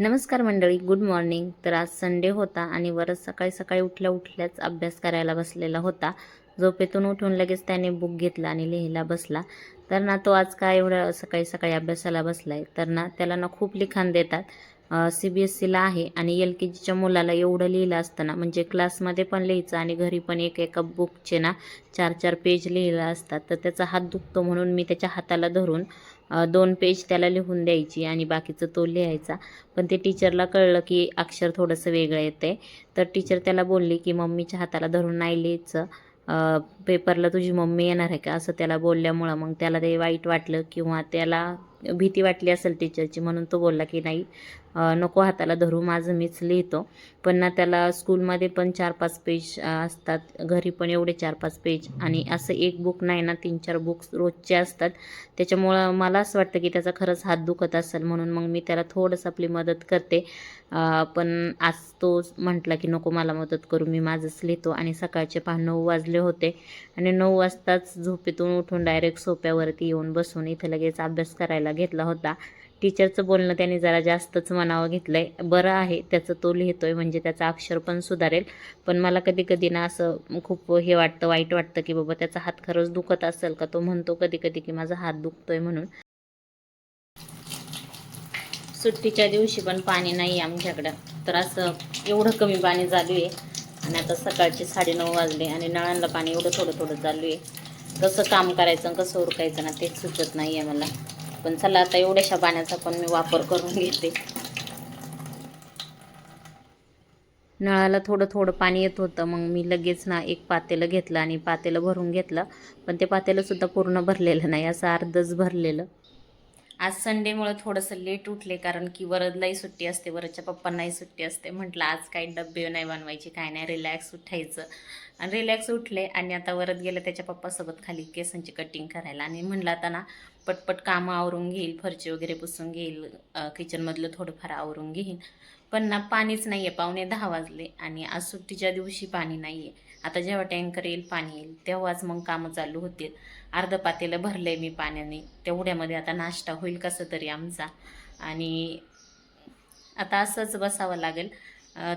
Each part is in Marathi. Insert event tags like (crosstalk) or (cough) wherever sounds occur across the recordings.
नमस्कार मंडळी गुड मॉर्निंग तर आज संडे होता आणि वरच सकाळी सकाळी उठल्या उठल्याच अभ्यास करायला बसलेला होता. झोपेतून उठून लगेच त्याने बुक घेतला आणि लिहायला बसला. तर ना तो आज काय एवढा सकाळी सकाळी अभ्यासाला बसला आहे तर ना त्याला ना खूप लिखाण देतात. सी बी एस सीला आहे आणि एल के जीच्या मुलाला एवढं लिहिलं असतं ना म्हणजे क्लासमध्ये पण लिहायचं आणि घरी पण एक एका बुकचे ना चार चार पेज लिहिलं असतात तर त्याचा हात दुखतो म्हणून मी त्याच्या हाताला धरून दोन पेज त्याला लिहून द्यायची आणि बाकीचं तो लिहायचा. पण ते टीचरला कळलं की अक्षर थोडंसं वेगळं येते तर टीचर त्याला बोलली की मम्मीच्या हाताला धरून नाही लिहायचं. पेपरला तुझी मम्मी येणार आहे का? असं त्याला बोलल्यामुळं मग त्याला ते वाईट वाटलं किंवा त्याला भीती वाटली असेल टीचरची म्हणून तो बोलला की नाही नको हाताला धरू माझं मीच लिहितो. पण ना त्याला स्कूलमध्ये पण चार पाच पेज असतात घरी पण एवढे चार पाच पेज आणि असं एक बुक नाही ना तीन चार बुक्स रोजचे असतात. त्याच्यामुळं मला असं वाटतं की त्याचा खरंच हात दुखत असेल म्हणून मग मी त्याला थोडंसं आपली मदत करते. पण आज तो म्हटला की नको मला मदत करू मी माझंच लिहितो. आणि सकाळचे पहा नऊ वाजले होते. आणि नऊ वाजताच झोपेतून उठून डायरेक्ट सोप्यावरती येऊन बसून इथं लगेच अभ्यास करायला घेतला होता. टीचरचं बोलणं त्याने जरा जास्तच मनावं घेतलं आहे बरं आहे त्याचं तो लिहितोय म्हणजे त्याचं अक्षर पण सुधारेल. पण मला कधी कधी ना असं खूप हे वाटतं वाईट वाटतं की बाबा त्याचा हात खरंच दुखत असेल का? तो म्हणतो कधी कधी की माझा हात दुखतोय म्हणून. सुट्टीच्या दिवशी पण पाणी नाही आमच्याकडं. तर असं एवढं कमी पाणी चालू आहे. आणि आता सकाळचे साडेनऊ वाजले आणि नळांना पाणी एवढं थोडं थोडं चालू आहे. कसं काम करायचं कसं उरकायचं ना तेच सुचत नाही आहे मला. पण चला आता एवढ्याशा पाण्याचा पण मी वापर करून घेते. नळाला थोडं थोडं पाणी येत होतं मग मी लगेच ना एक पातेलं घेतलं आणि पातेलं भरून घेतलं. पण ते पातेलंसुद्धा पूर्ण भरलेलं नाही असं अर्धच भरलेलं. आज संडेमुळं थोडंसं लेट उठले कारण की वरदलाही सुट्टी असते वरदच्या पप्पांनाही सुट्टी असते. म्हटलं आज काही डब्बे नाही बनवायचे काय नाही रिलॅक्स उठायचं. आणि रिलॅक्स उठले आणि आता वरद गेलं त्याच्या पप्पासोबत खाली केसांची कटिंग करायला. आणि म्हणलं आता ना पटपट कामं आवरून घेईल फरचे वगैरे पुसून घेईल किचनमधलं थोडंफार आवरून घेईन पण ना पाणीच नाही आहे पावणे दहा वाजले आणि आज सुट्टीच्या दिवशी पाणी नाही आहे आता जेव्हा टँकर येईल पाणी येईल तेव्हाच मग कामं चालू होतील. अर्धं पातेलं भरलं आहे मी पाण्याने. तेवढ्यामध्ये आता नाश्ता होईल कसं तरी आमचा. आणि आता असंच बसावं लागेल.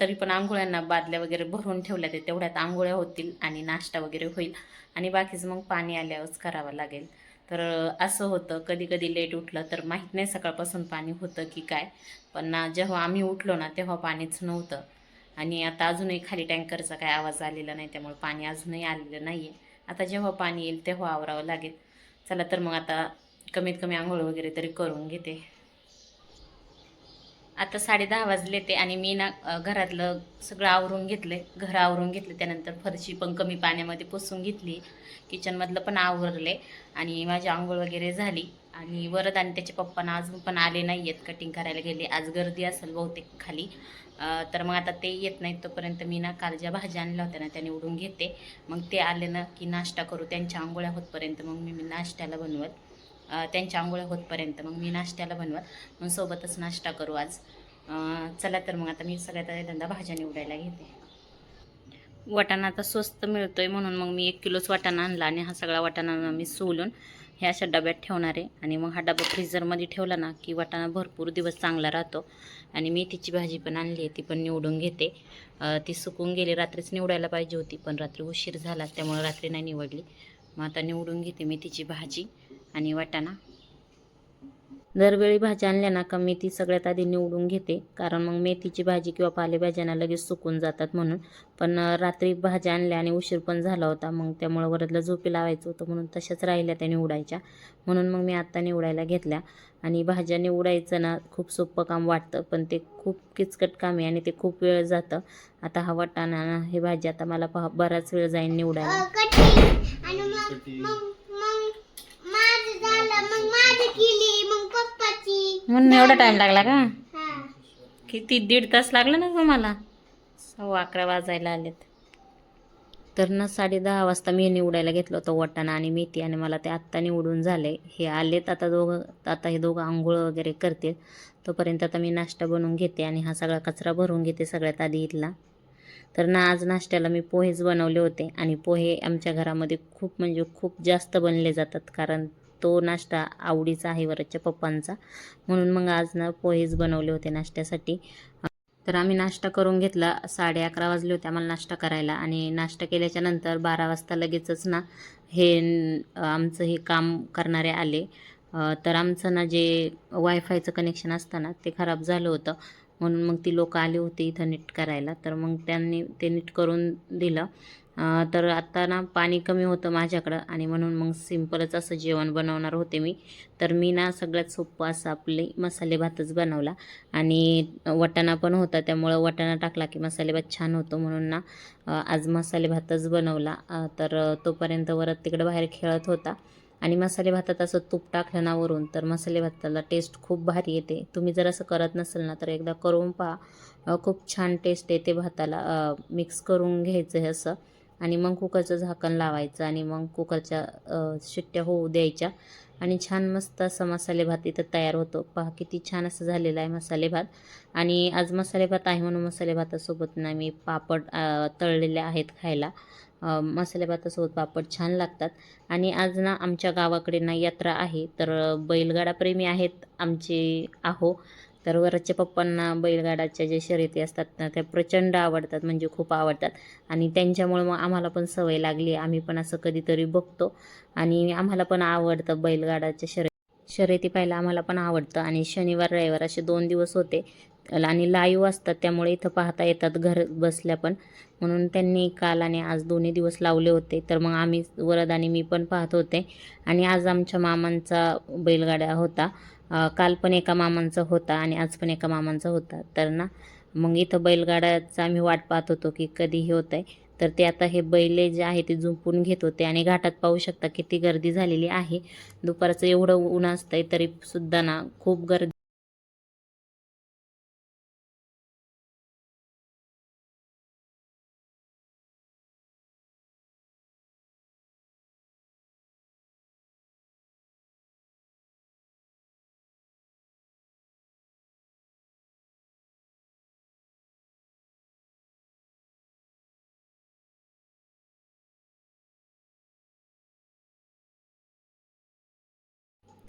तरी पण आंघोळ्यांना बादल्या वगैरे भरून ठेवल्या ते तेवढ्यात आंघोळ्या होतील आणि नाश्ता वगैरे होईल. आणि बाकीचं मग पाणी आल्यावरच करावं लागेल. तर असं होतं. कधी कधी लेट उठलं तर माहीत नाही सकाळपासून पाणी होतं की काय. पण ना जेव्हा आम्ही उठलो ना तेव्हा पाणीच नव्हतं. आणि आता अजूनही खाली टँकरचा काय आवाज आलेला नाही. त्यामुळे पाणी अजूनही आलेलं नाही आहे आता जेव्हा पाणी येईल तेव्हा आवरावं लागेल. चला तर मग आता कमीत कमी आंघोळ वगैरे तरी करून घेते. आता साडे दहा वाजले ते आणि मी ना घरातलं सगळं आवरून घेतलं घर आवरून घेतले त्यानंतर फरशी पण कमी पाण्यामध्ये पुसून घेतली. किचनमधलं पण आवरले आणि माझी आंघोळ वगैरे झाली. आणि वरद आणि त्याचे पप्पांना अजून पण आले नाही आहेत कटिंग करायला गेले. आज गर्दी असेल बहुतेक खाली. तर मग आता ते येत नाहीत तोपर्यंत मी ना काल ज्या भाज्या आणल्या होत्या ना त्या निवडून घेते. मग ते आले ना की नाश्ता करू. त्यांच्या आंघोळ्या होतपर्यंत मग मी मी नाश्त्याला बनवत. त्यांच्या आंघोळ्या होतपर्यंत मग मी नाश्त्याला बनवत. मग सोबतच नाश्ता करू आज. चला तर मग आता मी सगळ्यात पहिल्यांदा भाज्या निवडायला घेते. वाटाणा आता स्वस्त मिळतोय म्हणून मग मी एक किलोच वाटाणा आणला आणि हा सगळा वाटाणा मी सोलून ह्या अशा डब्यात ठेवणार आहे. आणि मग हा डबा फ्रीझरमध्ये ठेवला ना की वाटाणा भरपूर दिवस चांगला राहतो. आणि मेथीची भाजी पण आणली आहे ती पण निवडून घेते. ती सुकून गेली रात्रीच निवडायला पाहिजे होती पण रात्री उशीर झाला त्यामुळे रात्री नाही निवडली. मग आता निवडून घेते मेथीची भाजी आणि वाटाणा. दरवेळी भाज्या आणल्या ना का मेथी सगळ्यात आधी निवडून घेते. कारण मग मेथीची भाजी किंवा पालेभाज्यांना लगेच सुकून जातात म्हणून. पण रात्री भाज्या आणल्या आणि उशीर पण झाला होता. मग त्यामुळं वरदला झोपी लावायचं होतं म्हणून तशाच राहिल्या त्या निवडायच्या. म्हणून मग मी आत्ता निवडायला घेतल्या. आणि भाज्या निवडायचं ना खूप सोपं काम वाटतं. पण ते खूप किचकट काम आहे आणि ते खूप वेळ जातं. आता हा वाटाणा ना हे भाजी आता मला पहा बराच वेळ जाईल निवडायला. झालं. मग माझी केली. म्हणून एवढा टाईम लागला का? हा. किती दीड तास लागला ना तुम्हाला? सव्वा अकरा वाजायला आलेत. तर ना साडे दहा वाजता मी निवडायला घेतलं होतं वाटाणा आणि मेथी आणि मला ते आत्ता निवडून झाले. हे आलेत आता दोघं आता हे दोघं आंघोळ वगैरे करतील. तोपर्यंत आता मी नाश्ता बनवून घेते आणि हा सगळा कचरा भरून घेते सगळ्यात आधी इथला. तर ना आज नाश्त्याला मी पोहेच बनवले होते आणि पोहे आमच्या घरामध्ये खूप म्हणजे खूप जास्त बनले जातात. कारण तो नाश्ता आवडीचा आहे वरच्या पप्पांचा. म्हणून मग आज ना पोहेच बनवले होते नाश्त्यासाठी. तर आम्ही नाश्ता करून घेतला. साडे अकरा वाजले होते आम्हाला नाश्ता करायला. आणि नाश्ता केल्याच्यानंतर बारा वाजता लगेचच ना हे आमचं हे काम करणारे आले. तर आमचं ना जे वायफायचं कनेक्शन असतं ना ते खराब झालं होतं. म्हणून मग ती लोकं आली होती इथं नीट करायला. तर मग त्यांनी ते नीट करून दिलं. तर आत्ता ना पाणी कमी होतं माझ्याकडं आणि म्हणून मग सिम्पलच असं जेवण बनवणार होते मी. तर मी ना सगळ्यात सोपं असं आपले मसाले भातच बनवला आणि वटाणा पण होता त्यामुळं वटाणा टाकला की मसाले भात छान होतो म्हणून ना आज मसाले भातच बनवला. तर तोपर्यंत वरत तिकडे बाहेर खेळत होता आणि मसाले भातात असं तूप टाकलं ना वरून तर मसाले भाताला टेस्ट खूप भारी येते. तुम्ही जर असं करत नसेल ना तर एकदा करून पहा. खूप छान टेस्ट येते भाताला. मिक्स करून घ्यायचं हे असं. आणि मग कुकरचं झाकण लावायचं आणि मग कुकरच्या शिट्ट्या होऊ द्यायच्या. आणि छान मस्त असा मसाले भात इथं तयार होतो. पहा किती छान असं झालेलं आहे मसाले भात. आणि आज मसाले भात आहे म्हणून मसाले भातासोबत ना मी पापड तळलेले आहेत खायला. मसाले भातासोबत पापड छान लागतात. आणि आज ना आमच्या गावाकडे ना यात्रा आहे. तर बैलगाडा प्रेमी आहेत आमचे आहो. तर वरच्या पप्पांना बैलगाडाच्या ज्या शर्यती असतात ना त्या प्रचंड आवडतात म्हणजे खूप आवडतात. आणि त्यांच्यामुळे मग आम्हाला पण सवय लागली. आम्ही पण असं कधीतरी बघतो. आणि आम्हाला पण आवडतं बैलगाडाच्या शर्य शर्यती पाहायला आम्हाला पण आवडतं. आणि शनिवार रविवार असे दोन दिवस होते. आणि लाईव्ह असतात त्यामुळे इथं पाहता येतात घर बसल्या पण. म्हणून त्यांनी काल आणि आज दोन्ही दिवस लावले होते. तर मग आम्ही वरद आणि मी पण पाहत होते. आणि आज आमच्या मामांचा बैलगाड्या होता. काल पण एका मामांचा होता आणि आज पण एका मामांचा होता. तर ना मग इथं बैलगाड्याचा आम्ही वाट पाहत होतो की कधी हे होत आहे तर ते आता हे बैले जे आहे ते झुंपून घेत होते. आणि घाटात पाहू शकता किती गर्दी झालेली आहे. दुपारचं एवढं ऊन असतंय तरी सुद्धा ना खूप गर्दी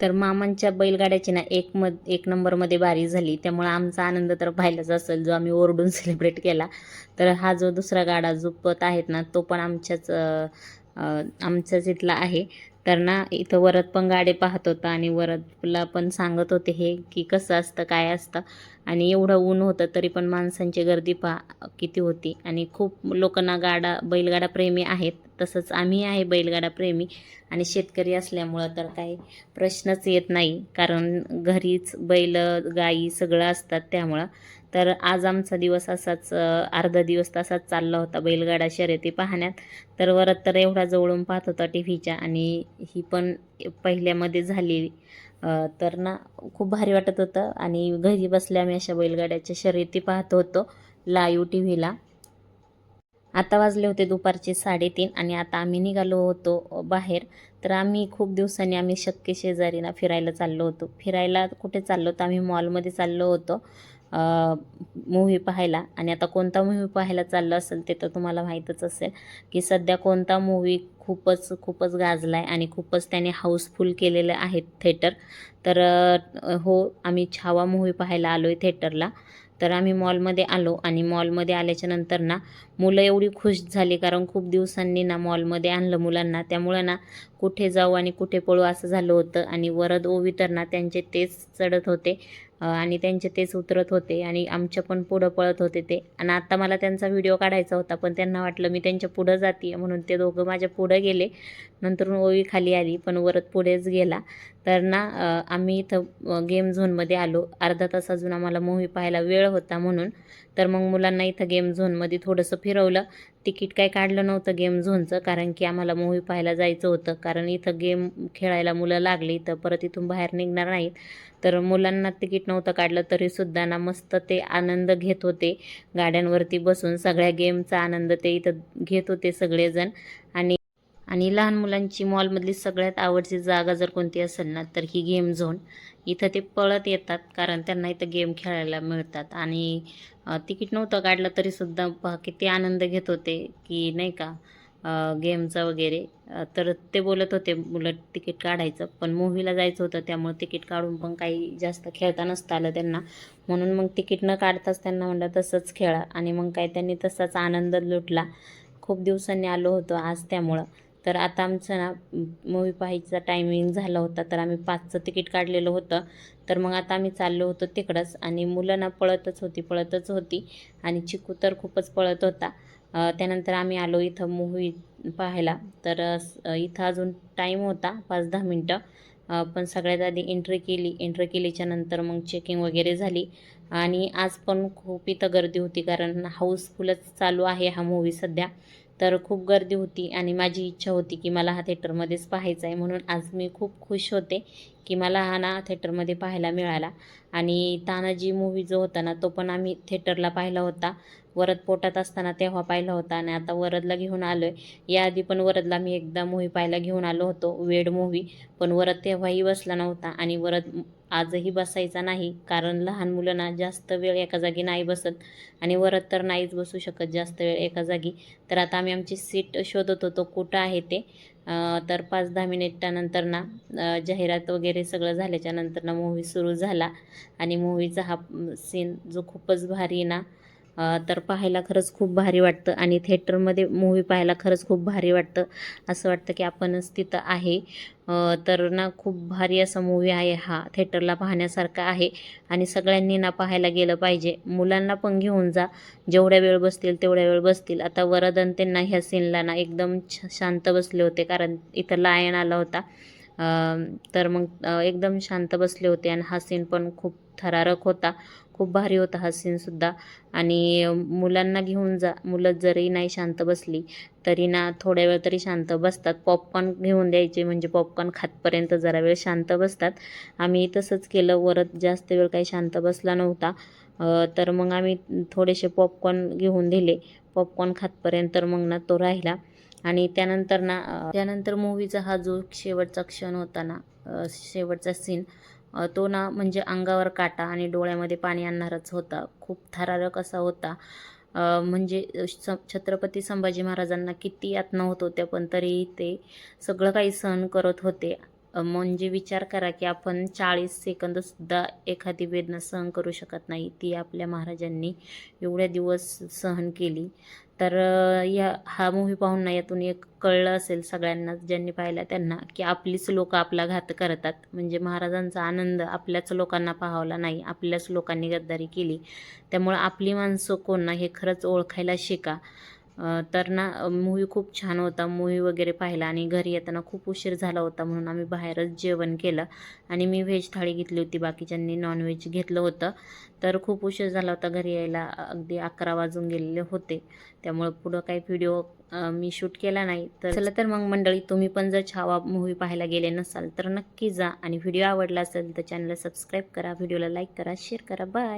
तर मामांच्या बैलगाड्याची ना एक मध एक नंबरमध्ये बारी झाली. त्यामुळे आमचा आनंद तर पाहिलाच असेल जो आम्ही ओरडून (laughs) सेलिब्रेट केला. तर हा जो दुसरा गाडा झुपत आहेत ना तो पण आमच्याच आमच्याच इथला आहे. तर ना इथं वरद पण गाडे पाहत होता आणि वरदला पण सांगत होते हे की कसं असतं काय असतं. आणि एवढं ऊन होतं तरी पण माणसांची गर्दी पहा किती होती. आणि खूप लोकांना गाडा बैलगाडा प्रेमी आहेत. तसंच आम्ही आहे बैलगाडा प्रेमी. आणि शेतकरी असल्यामुळं तर काही प्रश्नच येत नाही. कारण घरीच बैल गाई सगळं असतात त्यामुळं. तर आज आमचा दिवस असाच अर्धा दिवस तसाच चालला होता बैलगाडा शर्यती पाहण्यात. तर वरत तर एवढा जवळून पाहत होता टी व्हीच्या आणि ही पण पहिल्यामध्ये झाली तर ना खूप भारी वाटत होतं आणि घरी बसल्या आम्ही अशा बैलगाड्याच्या शर्यती पाहत होतो लाईव्ह टी व्हीला आता वाजले होते दुपारचे साडेतीन आणि आता आम्ही निघालो होतो बाहेर. तर आम्ही खूप दिवसांनी आम्ही शक्य शेजारीना फिरायला चाललो होतो. फिरायला कुठे चाललो तर आम्ही मॉलमध्ये चाललो होतो. मूव्ही पाहायला. आणि आता कोणता मूव्ही पाहायला चाललो असेल ते तर तुम्हाला माहीतच असेल की सध्या कोणता मूव्ही खूपच खूपच गाजला आहे आणि खूपच त्याने हाऊसफुल केलेलं आहे थेटर तर हो आम्ही छावा मूव्ही पाहायला आलो आहे थेटरला तर आम्ही मॉलमध्ये आलो आणि मॉलमध्ये आल्याच्यानंतर ना मुलं एवढी खुश झाली कारण खूप दिवसांनी ना मॉलमध्ये आणलं मुलांना. त्यामुळं ना कुठे जाऊ आणि कुठे पळू असं झालं होतं आणि वरद ओवी तर ना त्यांचे तेच चढत होते. आणि त्यांचे तेच उतरत होते आणि आमच्या पण पुढं पळत होते ते. आणि आत्ता मला त्यांचा व्हिडिओ काढायचा होता पण त्यांना वाटलं मी त्यांच्या पुढं जाते म्हणून ते दोघं माझ्या पुढं गेले. नंतर ओवी खाली आली पण वरत पुढेच गेला. तर ना आम्ही इथं गेम झोनमध्ये आलो. अर्धा तास अजून आम्हाला मूव्ही पाहायला वेळ होता म्हणून. तर मग मुलांना इथं गेम झोनमध्ये थोडंसं फिरवलं. तिकीट काय काढलं नव्हतं गेम झोनचं कारण की आम्हाला मूव्ही पाहायला जायचं होतं. कारण इथं गेम खेळायला मुलं लागली तर परत इथून बाहेर निघणार नाहीत. तर मुलांना तिकीट नव्हतं काढलं तरीसुद्धा ना मस्त ते आनंद घेत होते. गाड्यांवरती बसून सगळ्या गेमचा आनंद ते इथं घेत होते सगळेजण. आणि आणि लहान मुलांची मॉलमधली सगळ्यात आवडची जागा जर कोणती असेल ना तर ही गेम झोन. इथं ते पळत येतात कारण त्यांना इथं गेम खेळायला मिळतात. आणि तिकीट नव्हतं काढलं तरीसुद्धा पहा किती आनंद घेत होते की नाही का गेमचा वगैरे. तर ते बोलत होते उलट तिकीट काढायचं. पण मूवीला जायचं होतं त्यामुळे तिकीट काढून पण काही जास्त खेळता नसतं आलं त्यांना. म्हणून मग तिकीट न काढताच त्यांना म्हणलं तसंच खेळा. आणि मग काय त्यांनी तसाच आनंद लुटला. खूप दिवसांनी आलो होतो आज त्यामुळं. तर आता आमचं ना मूवी पाहायचा टायमिंग झाला होता तर आम्ही पाचचं तिकीट काढलेलं होतं. तर मग आता आम्ही चाललो होतो तिकडंच आणि मुलं ना पळतच होती पळतच होती आणि चिकू तर खूपच पळत होता. त्यानंतर आम्ही आलो इथं मूव्ही पाहायला. तर इथं अजून टाईम होता पाच दहा मिनटं पण सगळ्यात आधी एंट्री केली. एंट्री केलीच्या नंतर मग चेकिंग वगैरे झाली. आणि आज पण खूप इथं गर्दी होती कारण हाऊसफुलच चालू आहे हा मूवी सध्या. तर खूप गर्दी होती आणि माझी इच्छा होती की मला हा थिएटरमध्येच पाहायचा आहे म्हणून आज मी खूप खुश होते. की मला हा ना थेटरमध्ये पाहायला मिळाला. आणि तानाजी मूवी जो होता ना तो पण आम्ही थेटरला पाहिला होता. वरद पोटात असताना तेव्हा पाहिला होता आणि आता वरदला घेऊन आलो आहे याआधी पण वरदला मी एकदा मूवी पाहायला घेऊन आलो होतो वेड मूवी पण वरद तेव्हाही बसला नव्हता आणि वरद आजही बसायचा नाही. कारण लहान मुलांना जास्त वेळ एका जागी नाही बसत आणि वरद तर नाहीच बसू शकत जास्त वेळ एका जागी. तर आता आम्ही आमची सीट शोधत होतो कुठं आहे ते. तर पाच दहा मिनिटानंतर ना जाहिरात वगैरे सगळं झाल्याच्यानंतर ना मूव्ही सुरू झाला. आणि मूव्हीचा हा सीन जो खूपच भारी ना तर पाहायला खरंच खूप भारी वाटतं आणि थिएटरमध्ये मूवी पाहायला खरंच खूप भारी वाटतं. असं वाटतं की आपणच तिथं आहे. तर ना खूप भारी असा मूवी आहे हा थिएटरला पाहण्यासारखा आहे. आणि सगळ्यांनी ना पाहायला गेलं पाहिजे. मुलांना पण घेऊन जा. जेवढ्या वेळ बसतील तेवढ्या वेळ बसतील. आता वरदन त्यांना ह्या सीनला ना एकदम छ शांत बसले होते कारण इथं लायन आला होता. तर मग एकदम शांत बसले होते आणि हा सीन पण खूप थरारक होता. खूप भारी होता हा सीनसुद्धा आणि मुलांना घेऊन जा मुलं जरी नाही शांत बसली तरी ना थोड्या वेळ तरी शांत बसतात. पॉपकॉर्न घेऊन द्यायचे म्हणजे पॉपकॉर्न खातपर्यंत जरा वेळ शांत बसतात. आम्ही तसंच केलं वरत जास्त वेळ काही शांत बसला नव्हता. तर मग आम्ही थोडेसे पॉपकॉर्न घेऊन दिले. पॉपकॉर्न खातपर्यंत तर मग ना तो राहिला. आणि त्यानंतर ना त्यानंतर मूवीचा हा जो शेवटचा क्षण होता ना शेवटचा सीन तो ना म्हणजे अंगावर काटा आणि डोळ्यामध्ये पाणी आणणारच होता. खूप थरारक असा होता. म्हणजे छत्रपती संभाजी महाराजांना किती यातना होत होत्या पण तरी ते सगळं काही सहन करत होते. म्हणजे विचार करा की आपण चाळीस सेकंदसुद्धा एखादी वेदना सहन करू शकत नाही. ती आपल्या महाराजांनी एवढ्या दिवस सहन केली. तर या हा मूवी पाहून ना यातून एक कळलं असेल सगळ्यांना ज्यांनी पाहिला त्यांना की आपलीच लोक आपला घात करतात. म्हणजे महाराजांचा आनंद आपल्याच लोकांना पाहावला नाही आपल्याच लोकांनी गद्दारी केली. त्यामुळं आपली माणसं कोण ना हे खरंच ओळखायला शिका. तर ना मूवी खूप छान होता. मूवी वगैरे पाहिला आणि घरी येताना खूप उशीर झाला होता म्हणून आम्ही बाहेरच जेवण केलं आणि मी व्हेज थाळी घेतली होती. बाकीच्यांनी नॉनव्हेज घेतलं होतं. तर खूप उशीर झाला होता घरी यायला. अगदी अकरा वाजून गेलेले होते. त्यामुळं पुढं काही व्हिडिओ मी शूट केला नाही. तर चला तर मग मंडळी तुम्ही पण जर छावा मूवी पाहायला गेले नसाल तर नक्की जा. आणि व्हिडिओ आवडला असेल तर चॅनलला सबस्क्राईब करा. व्हिडिओला लाईक करा शेअर करा. बाय